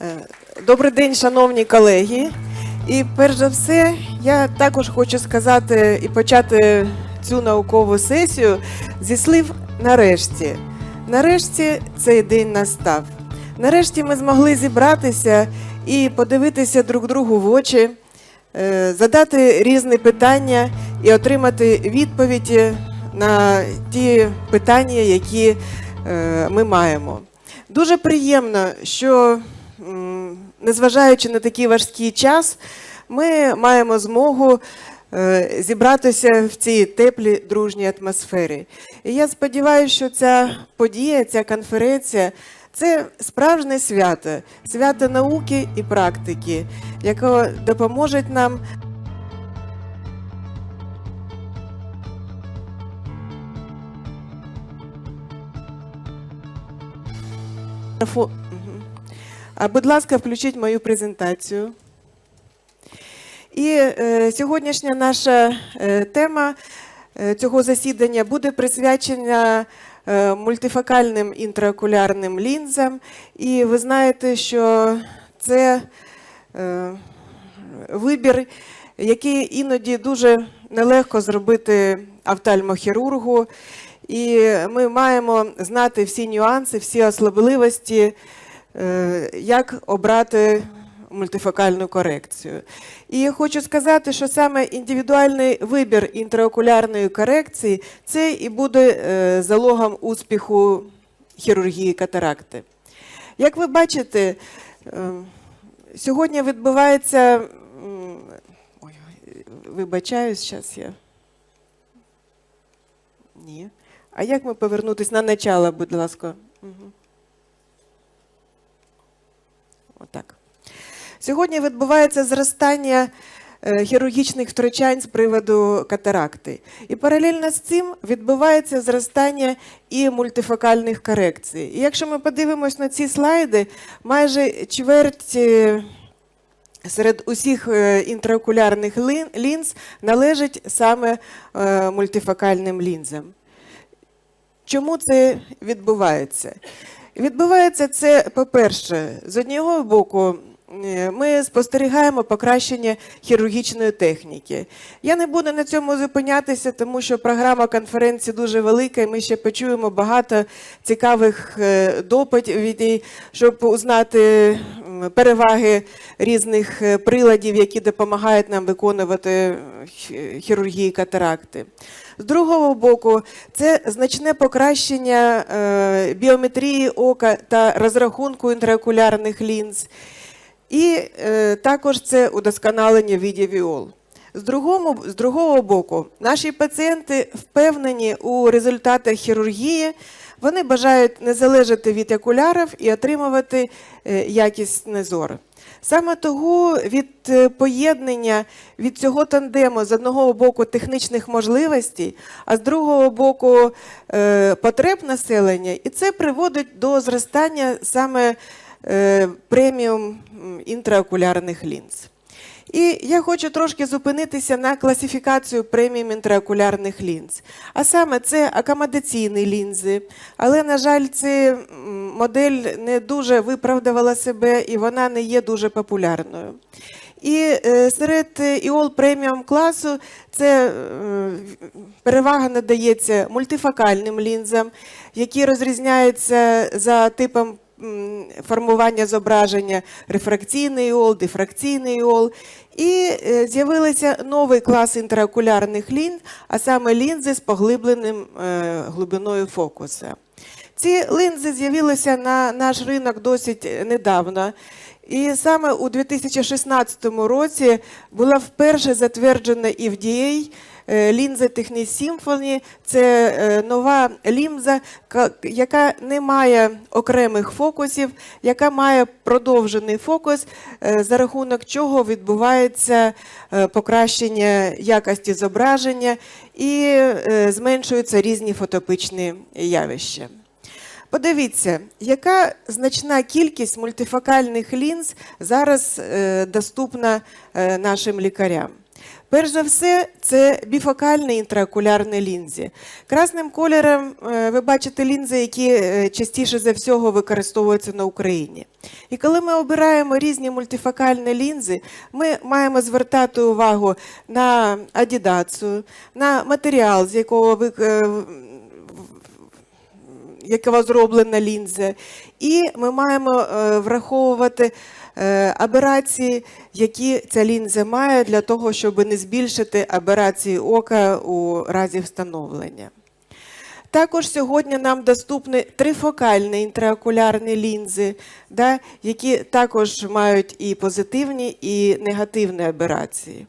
Е, Добрий день, шановні колеги. І перш за все, я також хочу сказати і почати цю наукову сесію зі слів нарешті. Нарешті цей день настав. Нарешті ми змогли зібратися і подивитися друг другу в очі, е, задати різні питання і отримати відповіді на ті питання, які е, ми маємо. Дуже приємно, що незважаючи на такий важкий час, ми маємо змогу е, зібратися в цій теплій дружній атмосфері. І я сподіваюся, що ця подія, ця конференція це справжнє свято, свято науки і практики, яке допоможе нам Будь ласка, включіть мою презентацію. І е, сьогоднішня наша е, тема е, цього засідання буде присвячена е, мультифокальним інтраокулярним лінзам. І ви знаєте, що це е, вибір, який іноді дуже нелегко зробити офтальмохірургу. І ми маємо знати всі нюанси, всі особливості, е, як обрати мультифокальну корекцію. І хочу сказати, що саме індивідуальний вибір інтраокулярної корекції це і буде е, залогом успіху хірургії катаракти. Як ви бачите, е, сьогодні відбувається. Ой, вибачаюсь, зараз я. Ні. А як ми повернутися на начало, будь ласка? Угу. Отак. Сьогодні відбувається зростання е, хірургічних втручань з приводу катаракти. І паралельно з цим відбувається зростання і мультифокальних корекцій. І якщо ми подивимось на ці слайди, майже чверть. е, Серед усіх е, інтраокулярних лінз належить саме мультифокальним лінзам. Чому це відбувається? Відбувається це, по-перше, з одного боку, ми спостерігаємо покращення хірургічної техніки. Я не буду на цьому зупинятися, тому що програма конференції дуже велика, і ми ще почуємо багато цікавих е, доповідей, щоб узнати переваги різних е, приладів, які допомагають нам виконувати е, хірургії катаракти. З другого боку, це значне покращення е, біометрії ока та розрахунку інтраокулярних лінз. І е, також це удосконалення видів віол. З другого, з другого боку, наші пацієнти впевнені у результатах хірургії, вони бажають не залежати від окулярів і отримувати е, якісний зор. Саме того від е, поєднання від цього тандему з одного боку технічних можливостей, а з другого боку е, потреб населення, і це приводить до зростання саме преміум м, інтраокулярних лінз. І я хочу трошки зупинитися на класифікацію преміум інтраокулярних лінз. А саме це акомодаційні лінзи. Але, на жаль, ця модель не дуже виправдувала себе і вона не є дуже популярною. І е, серед е, іол преміум класу це е, перевага надається мультифокальним лінзам, які розрізняються за типом формування зображення рефракційний іол, дифракційний іол. І е, з'явився новий клас інтраокулярних лінз, а саме лінзи з поглибленим е, глибиною фокуса. Ці лінзи з'явилися на наш ринок досить недавно. І саме у 2016 році була вперше затверджена FDA е, лінза Technic Symphony. Це е, нова лінза, яка не має окремих фокусів, яка має продовжений фокус, е, за рахунок чого відбувається покращення якості зображення і зменшуються різні фотопичні явища. Подивіться, яка значна кількість мультифокальних лінз зараз доступна нашим лікарям. Перш за все, це біфокальні інтраокулярні лінзи. Красним кольором е, ви бачите лінзи, які е, частіше за всього використовуються на Україні. І коли ми обираємо різні мультифокальні лінзи, ми маємо звертати увагу на адідацію, на матеріал, з якого ви е, якого зроблена лінза, і ми маємо враховувати аберації, які ця лінза має для того, щоб не збільшити аберації ока у разі встановлення. Також сьогодні нам доступні трифокальні інтраокулярні лінзи, да, які також мають і позитивні, і негативні аберації.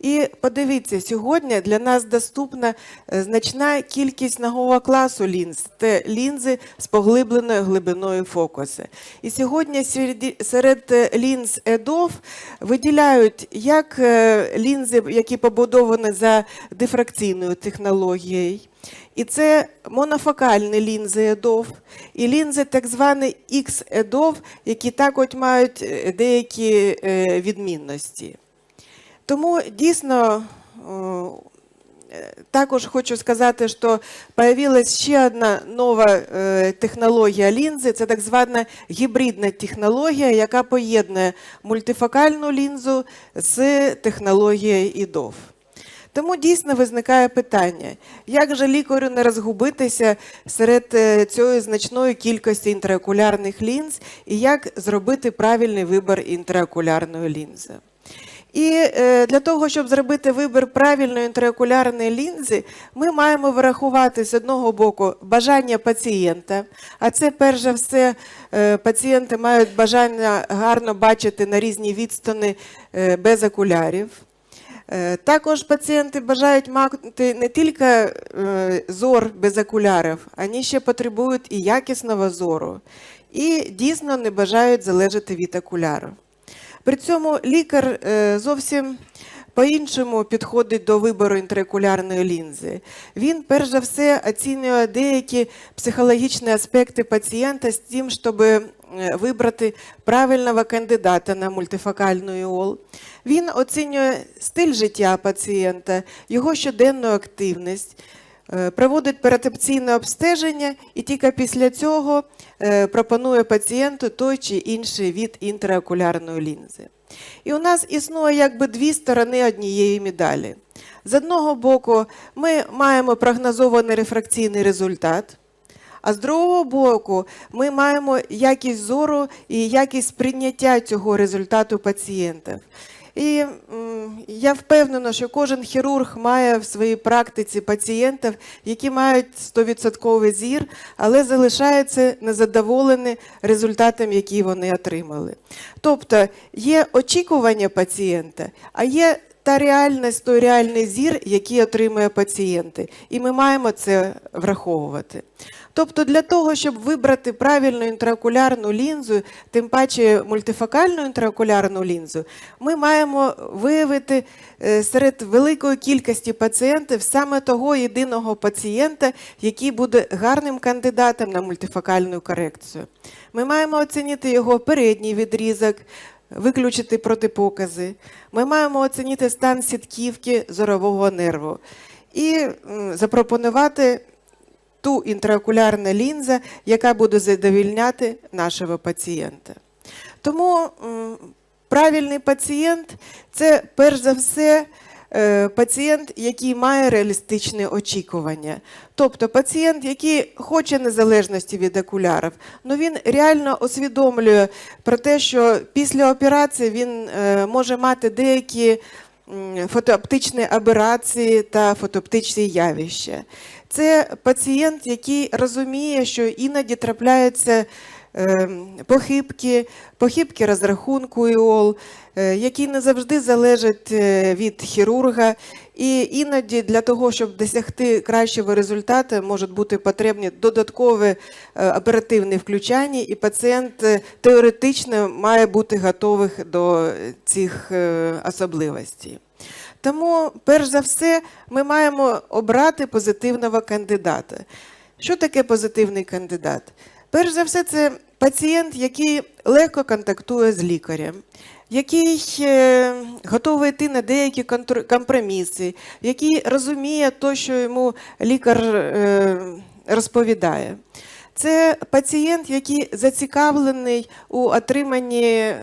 І подивіться, сьогодні для нас доступна е, значна кількість нового класу лінз. Це лінзи з поглибленою глибиною фокусу. І сьогодні серед, е, лінз EDOF виділяють як е, лінзи, які побудовані за дифракційною технологією, і це монофокальні лінзи EDOF, і лінзи так звані X-EDOF, які також мають деякі відмінності. Тому дійсно е, також хочу сказати, що появилась ще одна нова е, технологія лінзи. Це так звана гібридна технологія, яка поєднує мультифокальну лінзу з технологією ІДОВ. Тому дійсно виникає питання, як же лікарю не розгубитися серед е, цієї значної кількості інтраокулярних лінз і як зробити правильний вибір інтраокулярної лінзи. І е, для того, щоб зробити вибір правильної інтраокулярної лінзи, ми маємо врахувати з одного боку бажання пацієнта. А це, перш за все, е, пацієнти мають бажання гарно бачити на різні відстані е, без окулярів. Також пацієнти бажають мати не тільки зор без окулярів, вони ще потребують і якісного зору, і дійсно не бажають залежати від окулярів. При цьому лікар е, зовсім по-іншому підходить до вибору інтраокулярної лінзи. Він, перш за все, оцінює деякі психологічні аспекти пацієнта з тим, щоб е, вибрати правильного кандидата на мультифокальну ІОЛ. Він оцінює стиль життя пацієнта, його щоденну активність. Е, Проводить перетепційне обстеження і тільки після цього е, пропонує пацієнту той чи інший від інтраокулярної лінзи. І у нас існує якби дві сторони однієї медалі. З одного боку, ми маємо прогнозований рефракційний результат, а з другого боку, ми маємо якість зору і якість сприйняття цього результату пацієнтів. І я впевнена, що кожен хірург має в своїй практиці пацієнтів, які мають 100% зір, але залишаються незадоволені результатом, який вони отримали. Тобто є очікування пацієнта, а є та реальність, той реальний зір, який отримує пацієнти. І ми маємо це враховувати. Тобто для того, щоб вибрати правильну інтраокулярну лінзу, тим паче мультифокальну інтраокулярну лінзу, ми маємо виявити е, серед великої кількості пацієнтів саме того єдиного пацієнта, який буде гарним кандидатом на мультифокальну корекцію. Ми маємо оцінити його передній відрізок, виключити протипокази. Ми маємо оцінити стан сітківки зорового нерву і запропонувати ту інтраокулярну лінзу, яка буде задовільняти нашого пацієнта. Тому правильний пацієнт це перш за все. Е, Пацієнт, який має реалістичні очікування, тобто пацієнт, який хоче незалежності від окулярів, але він реально усвідомлює про те, що після операції він е, може мати деякі фотооптичні аберації та фотооптичні явища. Це пацієнт, який розуміє, що іноді трапляються е, похибки, похибки розрахунку ІОЛ, е, які не завжди залежать е, від хірурга. І іноді для того, щоб досягти кращого результату, можуть бути потрібні додаткові е, оперативні включання, і пацієнт теоретично має бути готовий до цих особливостей. Тому, перш за все, ми маємо обрати позитивного кандидата. Що таке позитивний кандидат? Перш за все, це пацієнт, який легко контактує з лікарем, який е, готовий йти на деякі компроміси, який розуміє те, що йому лікар е, розповідає. Це пацієнт, який зацікавлений у отриманні е,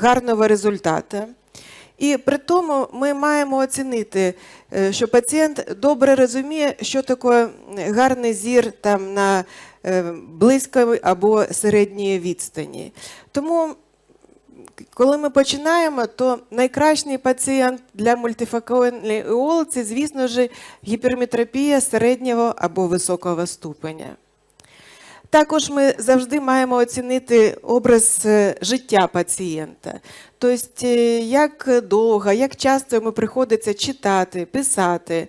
гарного результату. І при тому ми маємо оцінити, е, що пацієнт добре розуміє, що таке гарний зір там на е, близької або середньої відстані. Тому, коли ми починаємо, то найкращий пацієнт для мультифокальної ООЛ – це, звісно ж, гіперметропія середнього або високого ступеня. Також ми завжди маємо оцінити образ е, життя пацієнта. Тобто, е, як довго, як часто йому приходиться читати, писати,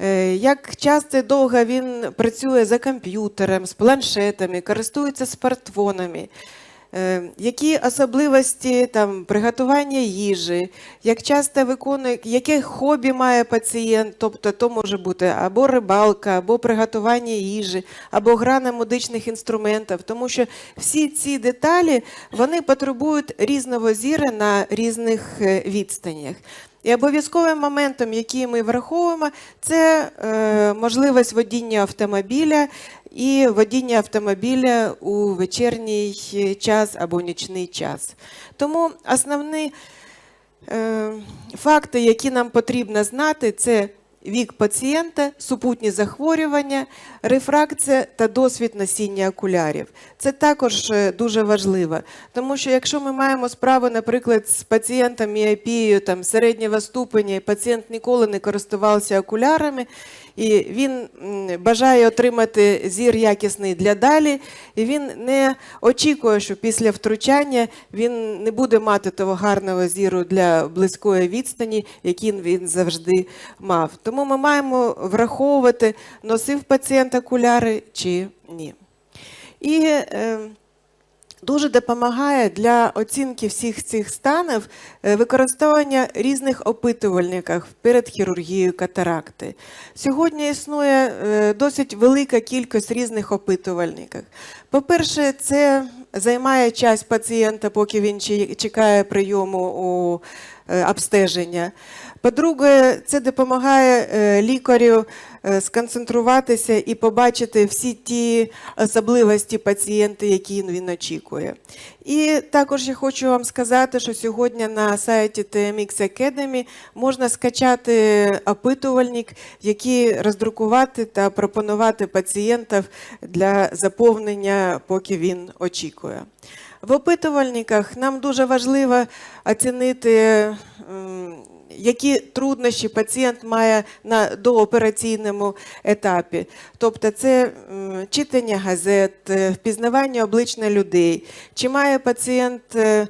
е, як часто довго він працює за комп'ютером, з планшетами, користується смартфонами. Е, Які особливості там приготування їжі, як часто виконує, яке хобі має пацієнт, тобто то може бути або рибалка, або приготування їжі, або гра на музичних інструментах, тому що всі ці деталі вони потребують різного зіра на різних е, відстанях. І обов'язковим моментом, який ми враховуємо, це е, можливість водіння автомобіля і водіння автомобіля у вечірній час або нічний час. Тому основні е, факти, які нам потрібно знати, це вік пацієнта, супутні захворювання, рефракція та досвід носіння окулярів. Це також е, дуже важливо, тому що якщо ми маємо справу, наприклад, з пацієнтом міопією там, середнього ступеня, і пацієнт ніколи не користувався окулярами, і він бажає отримати зір якісний для далі, і він не очікує, що після втручання він не буде мати того гарного зіру для близької відстані, який він завжди мав. Тому ми маємо враховувати, носив пацієнт окуляри чи ні. І е, Дуже допомагає для оцінки всіх цих станів е, використовування різних опитувальників перед хірургією катаракти. Сьогодні існує е, досить велика кількість різних опитувальників. По-перше, це займає час пацієнта, поки він чекає прийому у е, обстеження. По-друге, це допомагає лікарю сконцентруватися і побачити всі ті особливості пацієнта, які він очікує. І також я хочу вам сказати, що сьогодні на сайті TMX Academy можна скачати опитувальник, який роздрукувати та пропонувати пацієнтів для заповнення, поки він очікує. В опитувальниках нам дуже важливо оцінити. Які труднощі пацієнт має на доопераційному етапі. Тобто це читання газет, е, впізнавання обличчя людей, чи має пацієнт е,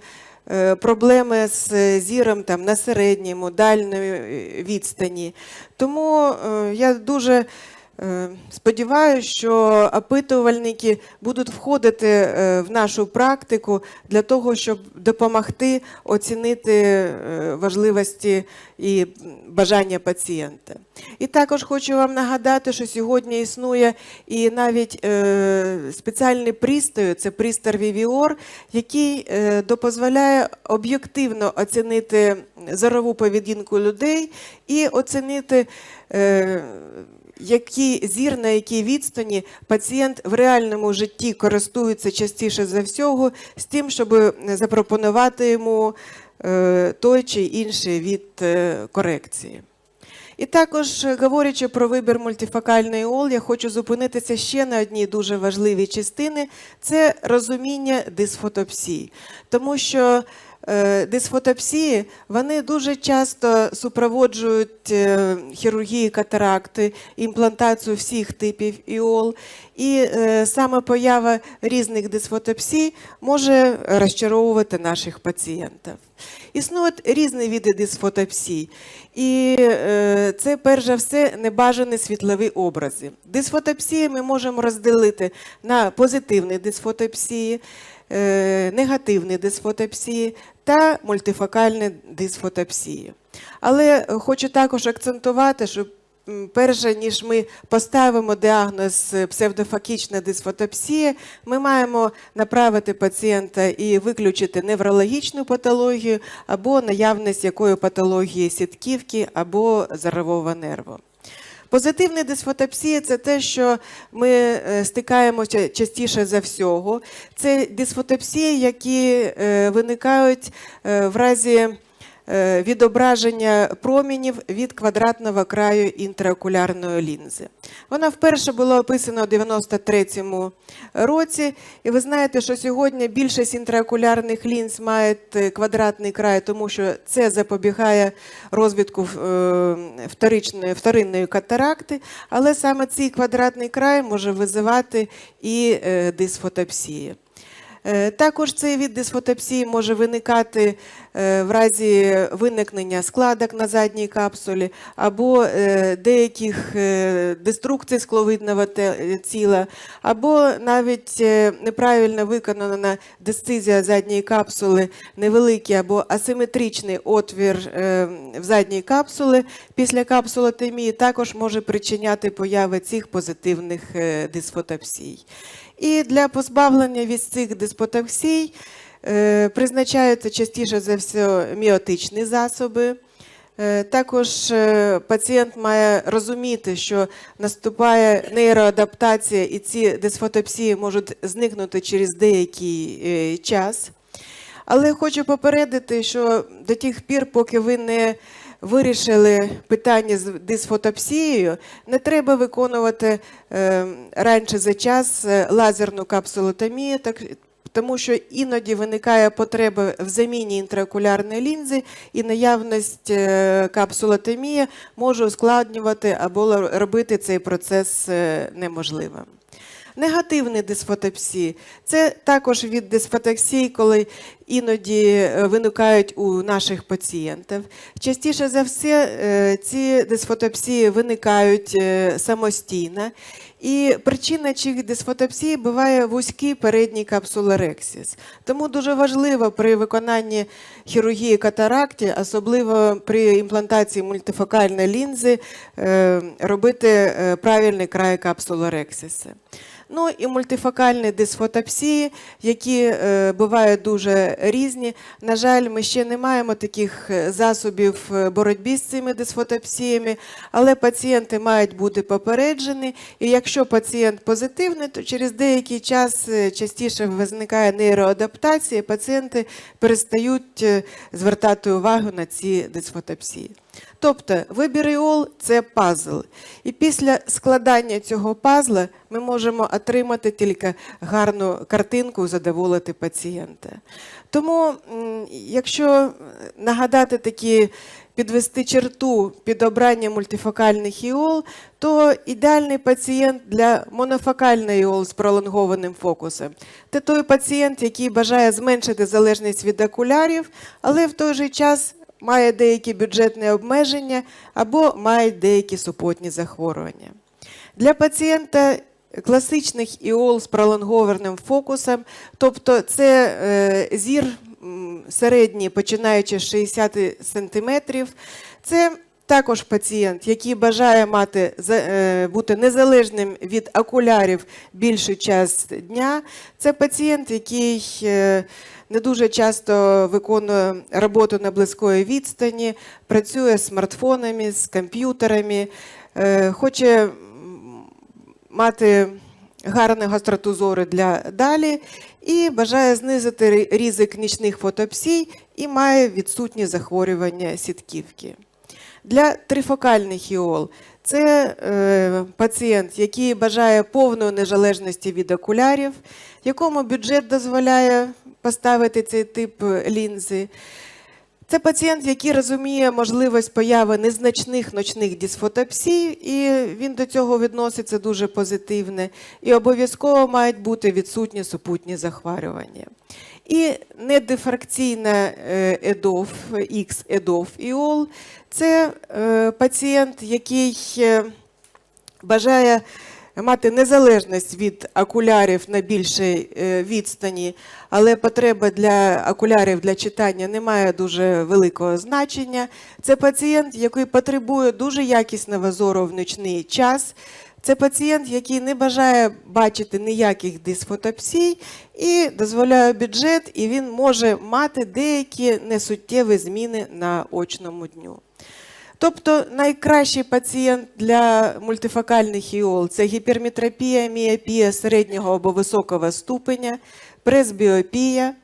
е, проблеми з зіром там, на середньому, дальньої е, відстані. Тому я дуже Сподіваюся, що опитувальники будуть входити е, в нашу практику для того, щоб допомогти оцінити е, важливості і бажання пацієнта. І також хочу вам нагадати, що сьогодні існує і навіть е, спеціальний пристрій, це пристрій Вівіор, який е, допозволяє об'єктивно оцінити зорову поведінку людей і оцінити. Е, який зір на якій відстані пацієнт в реальному житті користується частіше за всього, з тим, щоб запропонувати йому е, той чи інший від е, корекції. І також, е, говорячи про вибір мультифокальної ОЛ, я хочу зупинитися ще на одній дуже важливій частини це розуміння дисфотопсії. Тому що е, дисфотопсії вони дуже часто супроводжують е, хірургії катаракти, імплантацію всіх типів іол. І е, саме поява різних дисфотопсій може розчаровувати наших пацієнтів. Існують різні види дисфотопсій, і е, це перш за все небажані світлові образи. Дисфотопсії ми можемо розділити на позитивні дисфотопсії, е, негативні дисфотопсії та мультифокальні дисфотопсії. Але хочу також акцентувати, що м, перше ніж ми поставимо діагноз е, псевдофакічна дисфотопсія, ми маємо направити пацієнта і виключити неврологічну патологію або наявність якої патології сітківки або зорового нерву. Позитивна дисфотопсія це те, що ми е, стикаємося частіше за всього. Це дисфотопсії, які е, виникають е, в разі відображення промінів від квадратного краю інтраокулярної лінзи. Вона вперше була описана у 93-му році, і ви знаєте, що сьогодні більшість інтраокулярних лінз мають е, квадратний край, тому що це запобігає розвитку е, вторинної катаракти, але саме цей квадратний край може визивати і е, дисфотопсії. Е, Також цей від дисфотопсії може виникати е, в разі виникнення складок на задній капсулі або е, деяких деструкцій скловидного тіла, або навіть неправильно виконана дисцизія задньої капсули, невеликий або асиметричний отвір в задній капсулі після капсулотемії також може причиняти появи цих позитивних дисфотопсій. І для позбавлення від цих диспотоксій е, призначаються частіше за все міотичні засоби. Е, Також е, пацієнт має розуміти, що наступає нейроадаптація, і ці дисфотопсії можуть зникнути через деякий час. Але хочу попередити, що до тих пір, поки ви не вирішили питання з дисфотопсією, не треба виконувати е, раніше за час е, лазерну капсулотомію, так, тому що іноді виникає потреба в заміні інтраокулярної лінзи, і наявність е, капсулотомії може ускладнювати або робити цей процес е, неможливим. Негативні дисфотопсії це також від дисфотоксій, коли іноді е, виникають у наших пацієнтів. Частіше за все, е, ці дисфотопсії виникають е, самостійно. І причина цих дисфотопсій буває вузький передній капсулорексіс. Тому дуже важливо при виконанні хірургії катаракті, особливо при імплантації мультифокальної лінзи, е, робити е, правильний край капсулорексіса. Ну і мультифокальні дисфотопсії, які е, бувають дуже різні. На жаль, ми ще не маємо таких е, засобів боротьби з цими дисфотопсіями, але пацієнти мають бути попереджені. І якщо пацієнт позитивний, то через деякий час е, частіше виникає нейроадаптація, пацієнти перестають е, звертати увагу на ці дисфотопсії. Тобто вибір ІОЛ – це пазл. І після складання цього пазла ми можемо отримати тільки гарну картинку задоволити пацієнта. Тому, якщо нагадати такі, підвести черту під обрання мультифокальних іол, то ідеальний пацієнт для монофокальної іол з пролонгованим фокусом це той пацієнт, який бажає зменшити залежність від окулярів, але в той же час має деякі бюджетні обмеження або має деякі супутні захворювання. Для пацієнта класичних іол з пролонгованим фокусом, тобто це е, зір м, середній, починаючи з 60 см, це також пацієнт, який бажає мати, е, бути незалежним від окулярів більший час дня. Це пацієнт, який е, не дуже часто виконує роботу на близької відстані, працює з смартфонами, з комп'ютерами, е, хоче мати гарну гостроту зору для далі і бажає знизити ри- ризик нічних фотопсій і має відсутні захворювання сітківки. Для трифокальних іол це е, пацієнт, який бажає повної незалежності від окулярів, якому бюджет дозволяє поставити цей тип лінзи. Це пацієнт, який розуміє можливість появи незначних ночних дисфотопсій, і він до цього відноситься дуже позитивно. І обов'язково мають бути відсутні супутні захворювання. І недифракційна е, ЕДОФ, X-ЕДОФ іол це е, пацієнт, який е, бажає мати незалежність від окулярів на більшій е, відстані, але потреба для окулярів для читання не має дуже великого значення. Це пацієнт, який потребує дуже якісного зору в нічний час. Це пацієнт, який не бажає бачити ніяких дисфотопсій і дозволяє бюджет, і він може мати деякі несуттєві зміни на очному дню. Тобто найкращий пацієнт для мультифокальних іол це гіперметропія, міопія середнього або високого ступеня, пресбіопія.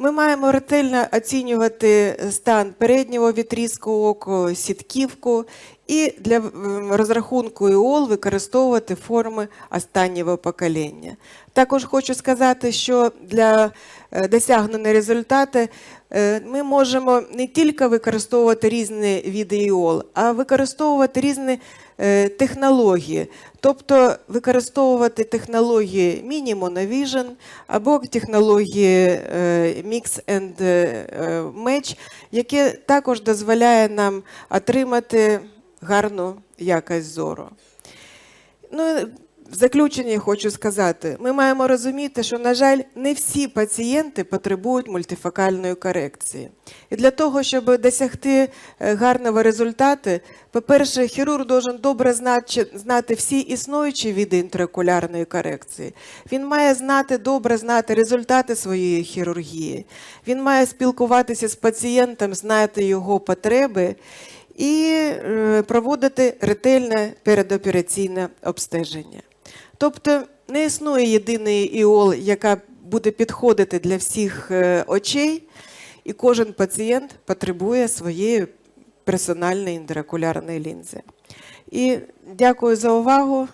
Ми маємо ретельно оцінювати стан переднього відрізку ока, сітківку і для розрахунку іол використовувати форми останнього покоління. Також хочу сказати, що для е, досягнення результату е, ми можемо не тільки використовувати різні види іол, а використовувати різні технології, тобто використовувати технології Minimum Vision або технології е, Mix and е, Match, яке також дозволяє нам отримати гарну якість зору. Ну, в заключенні хочу сказати, ми маємо розуміти, що, на жаль, не всі пацієнти потребують мультифокальної корекції. І для того, щоб досягти е, гарного результату, по-перше, хірург должен добре знати, всі існуючі види інтраокулярної корекції. Він має знати, добре знати результати своєї хірургії. Він має спілкуватися з пацієнтом, знати його потреби і е, проводити ретельне передопераційне обстеження. Тобто не існує єдиної іол, яка буде підходити для всіх е, очей, і кожен пацієнт потребує своєї персональної інтракулярної лінзи. І дякую за увагу.